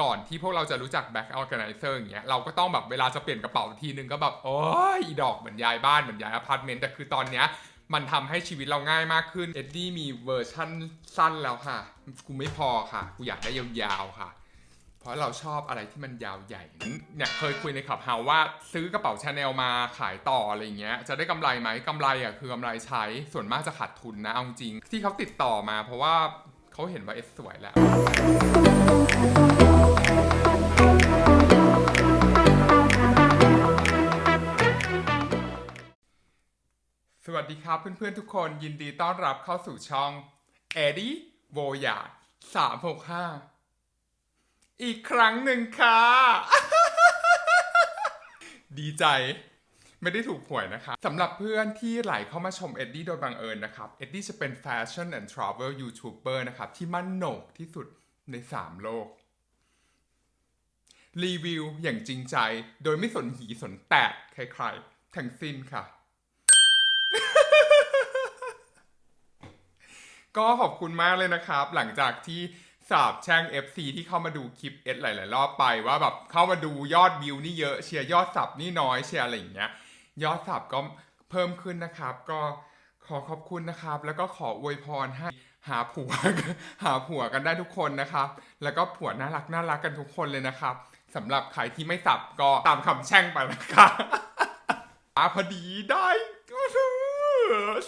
ก่อนที่พวกเราจะรู้จัก back organizer อย่างเงี้ยเราก็ต้องแบบเวลาจะเปลี่ยนกระเป๋าทีนึงก็แบบโอ้ยอีดอกเหมือนย้ายบ้านเหมือนย้ายอพาร์ตเมนต์แต่คือตอนเนี้ยมันทำให้ชีวิตเราง่ายมากขึ้นเอ็ดดี้มีเวอร์ชั่นสั้นแล้วค่ะ กูไม่พอค่ะ กูอยากได้ยาวๆค่ะ เพราะเราชอบอะไรที่มันยาวใหญ่ เนี่ยเคยคุยในขับเฮาว่าซื้อกระเป๋าชาแนลมาขายต่ออะไรเงี้ย จะได้กำไรไหมกำไรอะคือกำไรใช้ ส่วนมากจะขาดทุนนะเอาจริง ที่เขาติดต่อมาเพราะว่า เขาเห็นว่าเอสสวยแล้วสวัสดีครับเพื่อนๆทุกคนยินดีต้อนรับเข้าสู่ช่องเอดี้โวยาสามหกห้าอีกครั้งหนึ่งค่ะ ดีใจ ไม่ได้ถูกหวยนะคะสำหรับเพื่อนที่ไหลเข้ามาชมเอ็ดดี้โดยบังเอิญนะครับ เอ็ดดี้จะเป็นแฟชั่น and travel YouTuber นะครับ ที่มั่นโหนกที่สุดใน 3 โลก รีวิวอย่างจริงใจ โดยไม่สนหีสนแตกใครๆ ทั้งสิ้นค่ะก็ขอบคุณมากเลยนะครับ หลังจากที่สาบแช่ง FC ที่เข้ามาดูคลิปเอสหลาย ๆ รอบไปว่าแบบเข้ามาดูยอดวิวนี่เยอะเชียร์ยอดสับนี่น้อยเชียร์อะไรอย่างเงี้ย ยอดสับก็เพิ่มขึ้นนะครับ ก็ขอขอบคุณนะครับ แล้วก็ขออวยพรให้หาผัวหาผัวกันได้ทุกคนนะครับ แล้วก็ผัวน่ารักน่ารักกันทุกคนเลยนะครับสำหรับใครที่ไม่สับก็ตามคำแช่งไปนะครับอาพอดีได้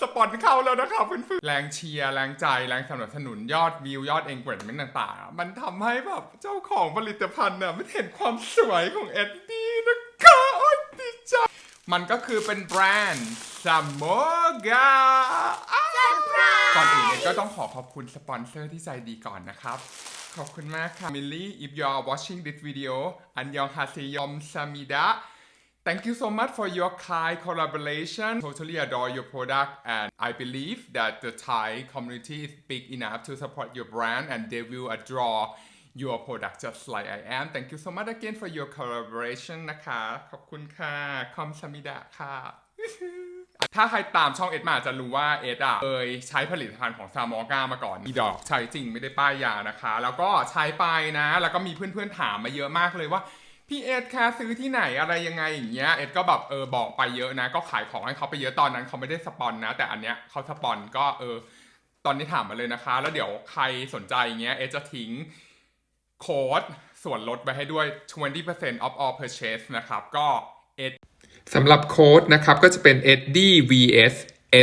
สปอนเข้าแล้วนะครับเพื่อนๆแรงเชียร์แรงใจแรงสนับสนุนยอดวิวยอดเองเกรดเมนต่างๆ มันทำให้แบบเจ้าของผลิตภัณฑ์น่ะมันเห็นความสวยของเอ็ดดี้นะ มันก็คือเป็นแบรนด์ซามโมกาก่อนอื่นเอ็ดก็ต้องขอขอบคุณสปอนเซอร์ที่ใจดีก่อนนะครับ ขอบคุณมากค่ะมิลลี่ if you are watching this video อันยองฮาเซยอมซามิดะ Thank you so much for your Thai collaboration. Totally adore your product, and I believe that the Thai community is big enough to support your brand, and they will adore your product just like I am. Thank you so much again for your collaboration นะคะ ขอบคุณค่ะคอมสมิดะค่ะถ้าใครตามช่องเอ็ดมาจะรู้ว่าเอ็ดอะเคยใช้ผลิตภัณฑ์ของซามอก้ามาก่อนอีดอกใช้จริงไม่ได้ป้ายยานะคะ แล้วก็ใช้ไปนะ แล้วก็มีเพื่อนๆถามมาเยอะมากเลยว่าพี่เอ็ดคะซื้อที่ไหนอะไรยังไงอย่างเงี้ยเอ็ดก็แบบเออบอกไปเยอะนะ ก็ขายของให้เขาไปเยอะตอนนั้นเขาไม่ได้สปอนนะ แต่อันเนี้ยเขาสปอนก็เออตอนนี้ถามมาเลยนะคะ แล้วเดี๋ยวใครสนใจเงี้ยเอ็ดจะทิ้ง โค้ดส่วนลดไว้ให้ด้วย 20% off all purchase นะครับ ก็เอ็ดสำหรับโค้ดนะครับก็จะเป็น SDVS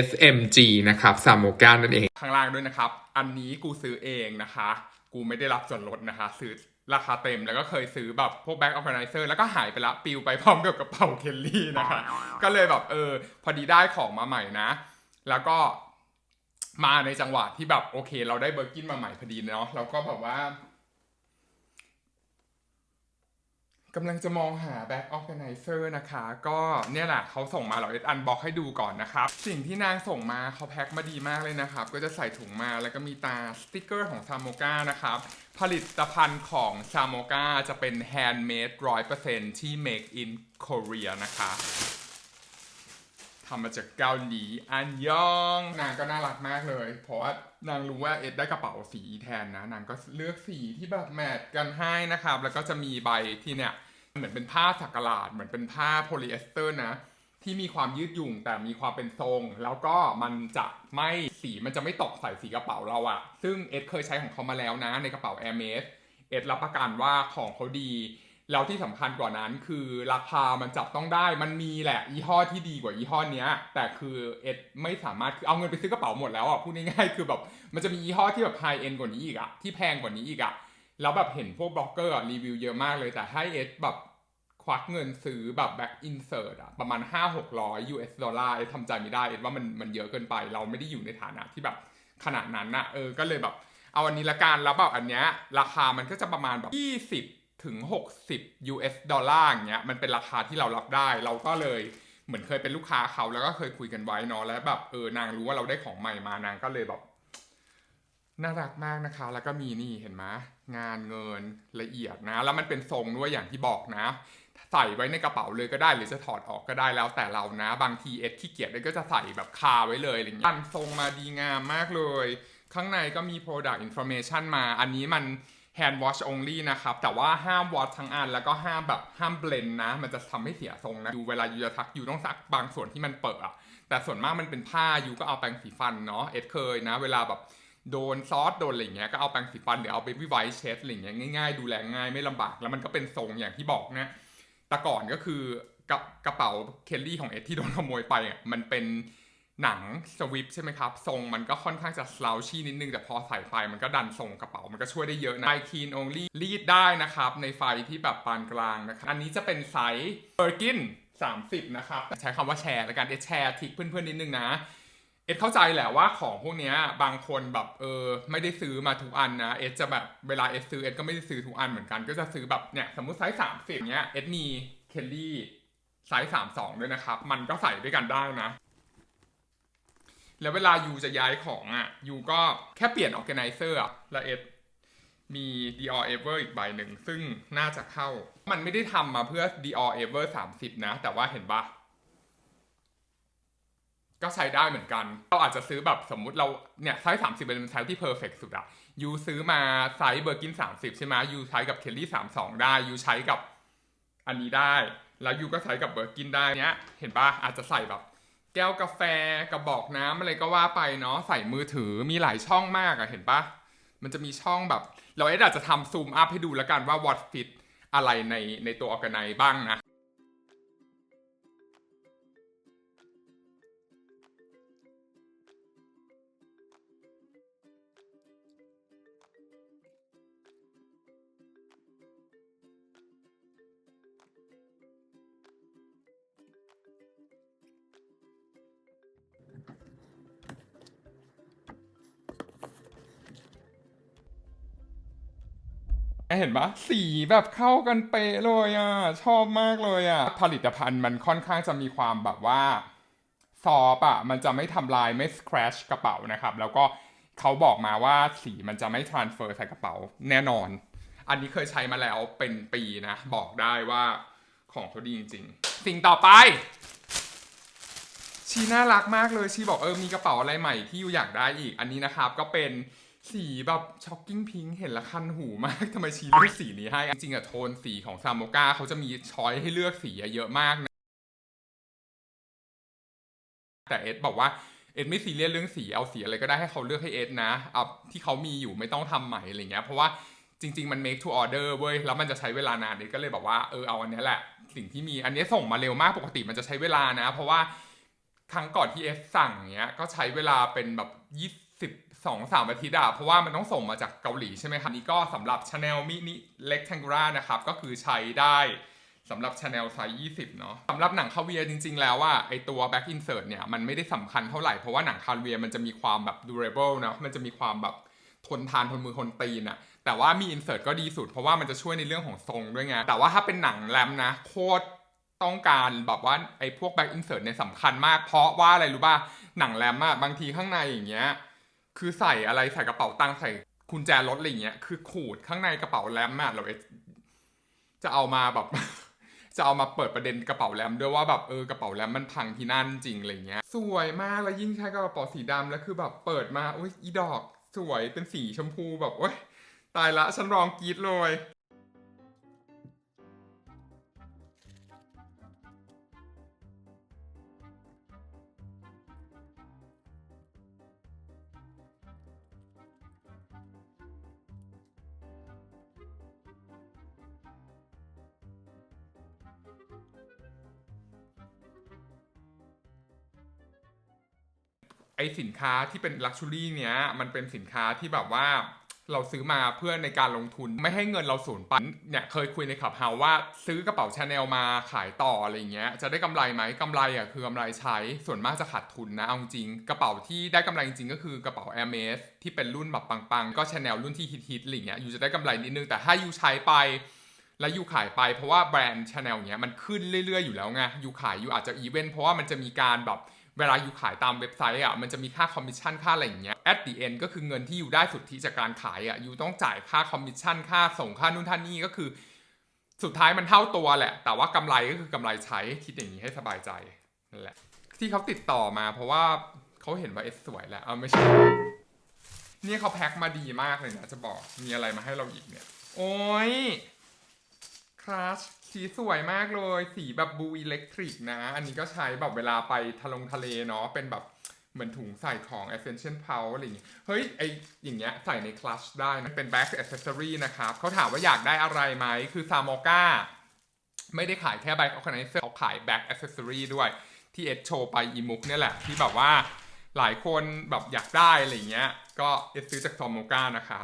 SMG นะครับสามโมก้านั่นเอง ข้างล่างด้วยนะครับ อันนี้กูซื้อเองนะคะ กูไม่ได้รับส่วนลดนะคะ ซื้อราคาเต็มแล้วก็เคยซื้อแบบพวกแบ็ k ออ g a แก i z เซอร์แล้วก็หายไปละปิวไปพร้อมกับกระเป๋าเคลลี่นะคะ ก็เลยแบบเออ พอดีได้ของมาใหม่นะ แล้วก็มาในจังหวะที่แบบโอเค เราได้เบอร์กินมาใหม่พอดีเนาะเราก็แบบว่า กำลังจะมองหา back organizer นะคะ ก็เนี่ยแหละเขาส่งมาเราเอ็ดอันบอกให้ดูก่อนนะครับ สิ่งที่นางส่งมาเขาแพ็คมาดีมากเลยนะครับ ก็จะใส่ถุงมาแล้วก็มีตาสติกเกอร์ของซามโมกานะครับ ผลิตภัณฑ์ของซามโมกาจะเป็น handmade 100%ที่ make in Korea นะคะ ทำมาจากเกาหลีอันยอง นางก็น่ารักมากเลย เพราะว่านางรู้ว่าเอ็ดได้กระเป๋าสีแทนนะ นางก็เลือกสีที่แบบแมทกันให้นะครับ แล้วก็จะมีใบที่เนี่ย เหมือนเป็นผ้าสักหลาด เหมือนเป็นผ้าโพลีเอสเตอร์นะ ที่มีความยืดหยุ่นแต่มีความเป็นทรง แล้วก็มันจะไม่สีมันจะไม่ตกใส่สีกระเป๋าเราอะซึ่งเอ็ดเคยใช้ของเขามาแล้วนะ ในกระเป๋า Air m a s เอ็ดรับประกันว่าของเขาดี แล้วที่สำคัญกว่านั้นคือราคามันจับต้องได้ มันมีแหละยี่ห้อที่ดีกว่ายี่ห้อเนี้ย แต่คือเอ็ดไม่สามารถคือเอาเงินไปซื้อกระเป๋าหมดแล้วอะพูดง่ายๆคือแบบมันจะมียี่ห้อที่แบบไฮเอ็นกว่านี้อีกอะที่แพงกว่านี้อีกอะแล้วแบบเห็นพวกบล็อกเกอร์รีวิวเยอะมากเลยแต่ให้เอ็ดแบบควักเงินซื้อแบบแบ็กอินเสิร์ตอะประมาณ 5 6 0 0 US ดอลลาร์เอ็ดทำใจไม่ได้เอ็ดว่ามันมันเยอะเกินไป เราไม่ได้อยู่ในฐานะที่แบบขนาดนั้นอะเออก็เลยแบบ เอาอันนี้ละกันแล้วแบบอันเนี้ยราคามันก็จะประมาณแบบ20 ถึง 60 US ดอลลาร์อย่างเงี้ยมันเป็นราคาที่เรารับได้ เราก็เลยเหมือนเคยเป็นลูกค้าเขาแล้วก็เคยคุยกันไว้เนาะแล้วแบบเออนางรู้ว่าเราได้ของใหม่มานางก็เลยแบบน่ารักมากนะคะ แล้วก็มีนี่เห็นไหมงานเงินละเอียดนะ แล้วมันเป็นทรงด้วยอย่างที่บอกนะ ใส่ไว้ในกระเป๋าเลยก็ได้หรือจะถอดออกก็ได้แล้วแต่เรานะ บางทีเอ็ดขี้เกียจก็จะใส่แบบคาไว้เลยอะไรเงี้ยทรงมาดีงามมากเลย ข้างในก็มี product information มา อันนี้มัน hand wash only นะครับ แต่ว่าห้าม wash ทั้งอัน แล้วก็ห้ามแบบห้ามเบลนนะ มันจะทำให้เสียทรงนะยูเวลาอยู่จะซักอยู่ต้องซักบางส่วนที่มันเปิดอะแต่ส่วนมากมันเป็นผ้าอยู่ก็เอาแปรงสีฟันเนาะเอ็ดเคยนะ เวลาแบบโดนซอสโดนอะไรเงี้ยก็เอาแปรงสีฟันหรือเอาเบบี้ไวท์เช็ดอะไรเงี้ยง่ายๆ ดูแลง่ายไม่ลำบากแล้วมันก็เป็นทรงอย่างที่บอกนะแต่ก่อนก็คือกระกระเป๋าเคลลี่ของเอ็ดที่โดนขโมยไปอะมันเป็น หนังสวิปใช่ไหมครับ ทรงมันก็ค่อนข้างจะสลาวชี่นิดนึง แต่พอใส่ไปมันก็ดันทรงกระเป๋า มันก็ช่วยได้เยอะนะไอคีนองลี่รีดได้นะครับ ในไฟที่แบบปานกลางนะครับ อันนี้จะเป็นไซส์เบอร์กิน 30 นะครับ ใช้คำว่าแชร์แล้วกันเอแชร์ทิกเพื่อนๆนิดนึงนะ เอ็ดเข้าใจแหละว่าของพวกนี้บางคนแบบเออไม่ได้ซื้อมาทุกอันนะ เอ็ดจะแบบเวลาเอ็ดซื้อเอ็ดก็ไม่ได้ซื้อทุกอันเหมือนกัน ก็จะซื้อแบบเนี่ยสมมุติไซส์สามสิบเนี้ยเอ็ดมีเคลลี่ไซส์สามสองด้วยนะครับ มันก็ใส่ด้วยกันได้นะ แล้วเวลายูจะย้ายของอะยูก็แค่เปลี่ยนออ g a แก z นเซอร์อะแล้วเอ็ดมี Dior Ever อีกใบหนึ่ง ซึ่งน่าจะเข้า มันไม่ได้ทำมาเพื่อ Dior Ever 30 นะ แต่ว่าเห็นปะก็ใช้ได้เหมือนกัน เราอาจจะซื้อแบบสมมุติเราเนี่ยไซส์30เป็นไซส์ที่เพอร์เฟกสุดอะยูซื้อมาไซส์เบอร์กิน30ใช่ไหมยูใช้กับเคลลี่32ได้ยูใช้กับอันนี้ได้ แล้วยูก็ใช้กับเบอร์กินได้เนี้ย เห็นปะอาจจะใส่แบบ แก้วกาแฟกระบอกน้ำอะไรก็ว่าไปเนาะใส่มือถือมีหลายช่องมากอะเห็นปะมันจะมีช่องแบบ เราเอ็ดอาจจะทำซูมอัพให้ดูแล้วกันว่า what fit อะไรในในตัวออแกไนบ้างนะ เห็นปะสีแบบเข้ากันเป๊ะเลยอะ ชอบมากเลยอะ ผลิตภัณฑ์มันค่อนข้างจะมีความแบบว่าซอฟต์อะมันจะไม่ทำลายไม่ scratch กระเป๋านะครับ แล้วก็เขาบอกมาว่าสีมันจะไม่ transfer ใส่กระเป๋าแน่นอน อันนี้เคยใช้มาแล้วเป็นปีนะ บอกได้ว่าของเขาดีจริงๆ สิ่งต่อไป ชีน่ารักมากเลยชีบอกเออมีกระเป๋าอะไรใหม่ที่อยู่อยากได้อีก อันนี้นะครับก็เป็น สีแบบช็อกกิ้งพิงค์เห็นละคันหูมากทำไมชีเลือกสีนี้ให้ จริงๆอะโทนสีของซามโมกาเขาจะมีช้อยให้เลือกสีเยอะมากนะ แต่เอสบอกว่าเอสไม่ซีเรียสเรื่องสีเอาสีอะไรก็ได้ให้เขาเลือกให้เอสนะเอาที่เขามีอยู่ไม่ต้องทำใหม่อะไรเงี้ย เพราะว่าจริง ๆ มัน make to order เว้ย แล้วมันจะใช้เวลานานเอสก็เลยบอกว่าเออเอาอันนี้แหละ สิ่งที่มีอันนี้ส่งมาเร็วมากปกติมันจะใช้เวลานะ เพราะว่าครั้งก่อนที่เอสสั่งเนี้ยก็ใช้เวลาเป็นแบบยี่ สองสามอาทิตย์อะเพราะว่ามันต้องส่งมาจากเกาหลีใช่ไหมครับนี่ก็สำหรับ Chanel Mini Rectangular นะครับ ก็คือใช้ได้สำหรับ Chanel ไซส์20 เนาะสำหรับหนังคาเวียจริง ๆ แล้วว่าไอตัว back insert เนี่ย มันไม่ได้สำคัญเท่าไหร่ เพราะว่าหนังคาเวียมันจะมีความแบบ durable นะมันจะมีความแบบทนทานทนมือทนตีนอะแต่ว่ามี insert ก็ดีสุด เพราะว่ามันจะช่วยในเรื่องของทรงด้วยไง แต่ว่าถ้าเป็นหนังแรมนะโคตรต้องการแบบว่าไอ้พวก back insert เนี่ยสำคัญมาก เพราะว่าอะไรรู้ป่ะหนังแรมอะบางทีข้างในอย่างเงี้ย คือใส่อะไรใส่กระเป๋าตังค์ใส่กุญแจรถอะไรเงี้ยคือขูดข้างในกระเป๋าแรมอะเราจะเอามาแบบ จะเอามาเปิดประเด็นกระเป๋าแรมด้วยว่าแบบเออกระเป๋าแรมมันพังที่นั่นจริงอะไรเงี้ย สวยมากแล้วยิ่งใช้กระเป๋าสีดำแล้วคือแบบเปิดมาอุ้ยอีดอก สวยเป็นสีชมพูแบบโอ้ยตายละฉันร้องกรี๊ดเลย อสินค้าที่เป็นลักชัวรี่เนี้ยมันเป็นสินค้าที่แบบว่าเราซื้อมาเพื่อในการลงทุนไม่ให้เงินเราสูญไปเนี่ยเคยคุยในขับเฮาว่าซื้อกระเป๋าชาแนลมาขายต่ออะไรเงี้ยจะได้กำไรไหมกำไรอะคือกำไรใช้ส่วนมากจะขาดทุนนะเอาจริงกระเป๋าที่ได้กำไรจริงก็คือกระเป๋า a i r m e s ที่เป็นรุ่นแบบปังๆ ก็ชาแนลรุ่นที่ฮิตๆอะไรเงี้ยอยู่จะได้กำไรนิดนึงแต่ถ้าอยู่ใช้ไปแล้วยูขายไปเพราะว่าแบรนด์ชาแนลเนี้ยมันขึ้นเรื่อยๆอยู่แล้วไงยูขายยูอาจจะอีเวนต์เพราะว่ามันจะมีการแบบ เวลาอยู่ขายตามเว็บไซต์อะมันจะมีค่าคอมมิชชั่นค่าอะไรอย่างเงี้ย at the end ก็คือเงินที่อยู่ได้สุทธิจากการขายอะอยู่ต้องจ่ายค่าคอมมิชชั่นค่าส่งค่านู่นท่านี่ก็คือ สุดท้ายมันเท่าตัวแหละ แต่ว่ากำไรก็คือกำไรใช้คิดอย่างนี้ให้สบายใจนั่นแหละ ที่เขาติดต่อมาเพราะว่าเขาเห็นว่าเอสสวยแหละเอาไม่ใช่นี่เขาแพ็คมาดีมากเลยนะจะบอกมีอะไรมาให้เราอีกเนี่ย โอ้ยคลาส สีสวยมากเลย สีแบบบูอิเล็กทริกนะ อันนี้ก็ใช้แบบเวลาไปทะลงทะเลเนาะ เป็นแบบเหมือนถุงใส่ของ Essential p o w อะไรอย่างเงี้ยเฮ้ย ไออย่างเงี้ยใส่ในคลัชได้นะเป็น back accessory นะครับ เขาถามว่าอยากได้อะไรไหม คือซามอก้าไม่ได้ขายแค่ back organizer เขาขาย back accessory ด้วย ที่เอ็ดโชไปอีมุกเนี่ยแหละ ที่แบบว่าหลายคนแบบอยากได้อะไรเงี้ย ก็เอ็ดซื้อจากซอมโมก้านะคะ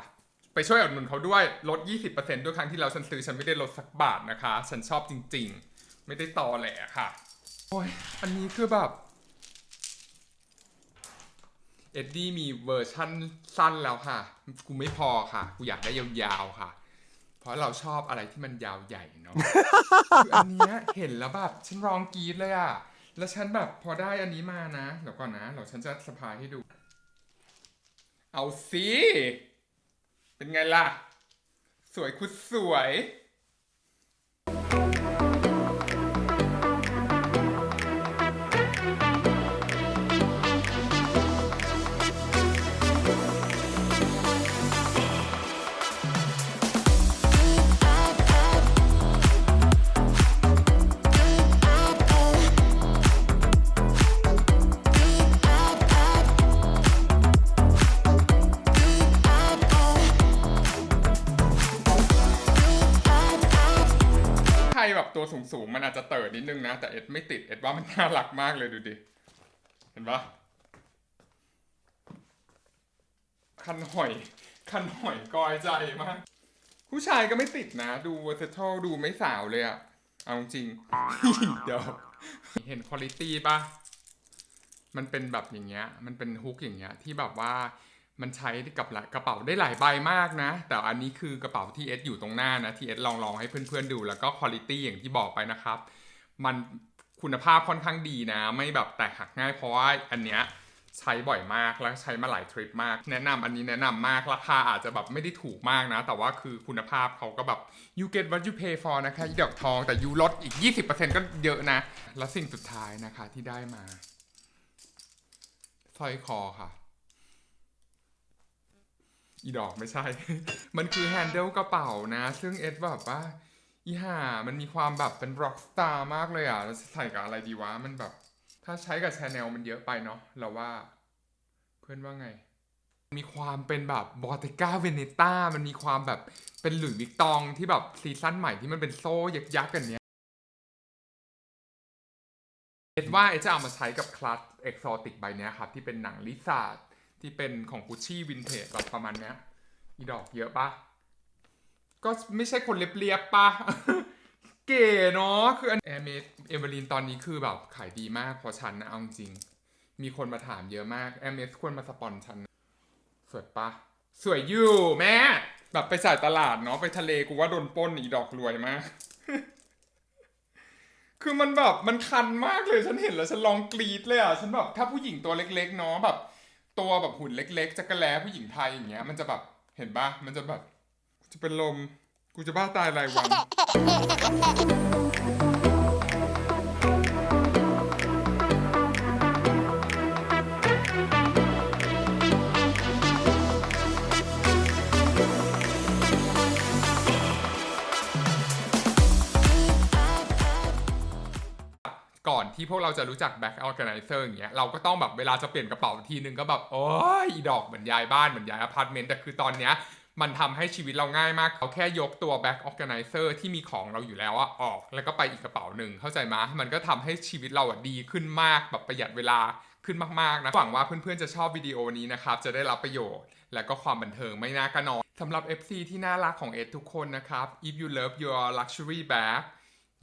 ไปช่วยอุดหนุนเขาด้วยลด 20%ด้วยครั้งที่เราฉันซื้อฉันไม่ได้ลดสักบาทนะคะ ฉันชอบจริง ๆ ไม่ได้ตอแหลค่ะโอ้ยอันนี้คือแบบเอ็ดดี้มีเวอร์ชั่นสั้นแล้วค่ะ กูไม่พอค่ะ กูอยากได้ยาวๆค่ะ เพราะเราชอบอะไรที่มันยาวใหญ่เนาะคืออันเนี้ยเห็นแล้วแบบฉันร้องกรี๊ดเลยอะแล้วฉันแบบพอได้อันนี้มานะเดี๋ยวก่อนนะเดี๋ยวฉันจะสะพายให้ดู เอาสิ เป็นไงล่ะ สวยคุดสวย นึงนะ แต่เอ็ดไม่ติด เอ็ดว่ามันน่ารักมากเลยดูดิ เห็นปะคันหอย คันหอยกอยใจมาก ผู้ชายก็ไม่ติดนะ ดู versatile ดูไม่สาวเลยอะเอาจริง เดี๋ยว เห็นคุณ i t y ปะมันเป็นแบบอย่างเงี้ย มันเป็นฮุกอย่างเงี้ยที่แบบว่ามันใช้กับกระเป๋าได้หลายใบมากนะ แต่อันนี้คือกระเป๋าที่เอสอยู่ตรงหน้านะที่เอสลองลองให้เพื่อนๆดูแล้วก็คุณ i t y อย่างที่บอกไปนะครับ มันคุณภาพค่อนข้างดีนะ ไม่แบบแตกหักง่ายเพราะว่าอันเนี้ยใช้บ่อยมากแล้วใช้มาหลายทริปมาก แนะนำอันนี้แนะนำมากราคาอาจจะแบบไม่ได้ถูกมากนะ แต่ว่าคือคุณภาพเขาก็แบบ you get what you pay for นะคะอีดอกทองแต่ you ลดอีก 20%ก็เยอะนะ แล้วสิ่งสุดท้ายนะคะที่ได้มาสร้อยคอค่ะ อีดอกไม่ใช่ มันคือแฮนเดิลกระเป๋านะ ซึ่งเอ็ดแบบว่า อีห่ามันมีความแบบเป็นร็อกสตาร์มากเลยอะแล้วจะใส่กับอะไรดีวะ มันแบบ ถ้าใช้กับชาแนลมันเยอะไปเนาะเราว่า เพื่อนว่าไง มีความเป็นแบบบอติก้าเวเนต้ามันมีความแบบเป็นหลุยส์วิกตองที่แบบซีซั่นใหม่ที่มันเป็นโซ่ยักษ์ๆกันเนี้ยเอ็ดว่าเอ็ดจะเอามาใช้กับคลัสเอ็กโซติกใบเนี้ยครับที่เป็นหนังลิซ่าที่เป็นของกุชชี่วินเทจแบบประมาณเนี้ยอีดอกเยอะปะ ก็ไม่ใช่คนเรียบๆปะเก๋เนาะคือแอร์เมดเอเวอรีนตอนนี้คือแบบขายดีมากเพราะฉันนะเอาจริง มีคนมาถามเยอะมากแอร์เมดควรมาสปอนฉัน สวยปะสวยอยู่แม่แบบไปจ่ายตลาดเนาะไปทะเลกูว่าโดนป้นอีดอกรวยมาก คือมันแบบมันคันมากเลยฉันเห็นแล้วฉันลองกรีดเลยอะฉันแบบถ้าผู้หญิงตัวเล็ก ๆ เนาะแบบ ตัวแบบหุ่นเล็ก ๆจักรแล้ผู้หญิงไทยอย่างเงี้ย มันจะแบบเห็นปะมันจะแบบ จะเป็นลม กูจะบ้าตายรายวัน ก่อนที่พวกเราจะรู้จัก back organizer อย่างเงี้ย เราก็ต้องแบบเวลาจะเปลี่ยนกระเป๋าทีนึงก็แบบ โอ้ยอีดอกเหมือนย้ายบ้านเหมือนย้ายอพาร์ตเมนต์ แต่คือตอนเนี้ย มันทำให้ชีวิตเราง่ายมากเขาแค่ยกตัว back organizer ที่มีของเราอยู่แล้วอะออก แล้วก็ไปอีกกระเป๋าหนึ่งเข้าใจไหมมันก็ทำให้ชีวิตเราอะดีขึ้นมากแบบประหยัดเวลาขึ้นมากๆนะหวังว่าเพื่อนๆจะชอบวิดีโอนี้นะครับ จะได้รับประโยชน์ และก็ความบันเทิงไม่น่าก็นอนสำหรับ FC ที่น่ารักของเอทุกคนนะครับ if you love your luxury bag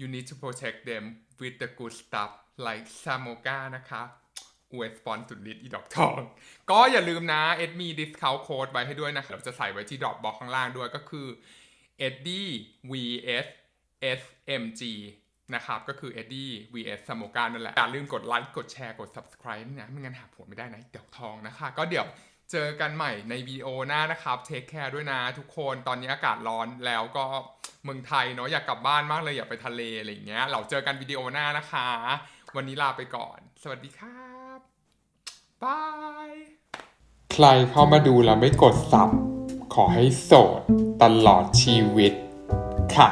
you need to protect them with the good stuff like Samoga นะคะ อวยสปอนสุดฤทธิ์อีดอกทอง ก็อย่าลืมนะเอ็ดมี discount code ไว้ให้ด้วยนะครับเดี๋ยวจะใส่ไว้ที่ดรอปบ็อกข้างล่างด้วยก็คือ eddie vs smg นะครับ ก็คือ eddie vs samoga นั่นแหละ อย่าลืมกดไลค์กดแชร์กด subscribe นะ ไม่งั้นหาผัวไม่ได้นะเดี๋ยวทองนะคะ ก็เดี๋ยวเจอกันใหม่ในวิดีโอหน้านะครับเทคแคร์ด้วยนะทุกคนตอนนี้อากาศร้อนแล้วก็เมืองไทยเนาะอยากกลับบ้านมากเลยอยากไปทะเลอะไรอย่างเงี้ยเราเจอกันวิดีโอหน้านะคะ วันนี้ลาไปก่อน สวัสดีครั บาย ใครเข้ามาดูแล้วไม่กดซับ ขอให้โสดตลอดชีวิต ค่ะ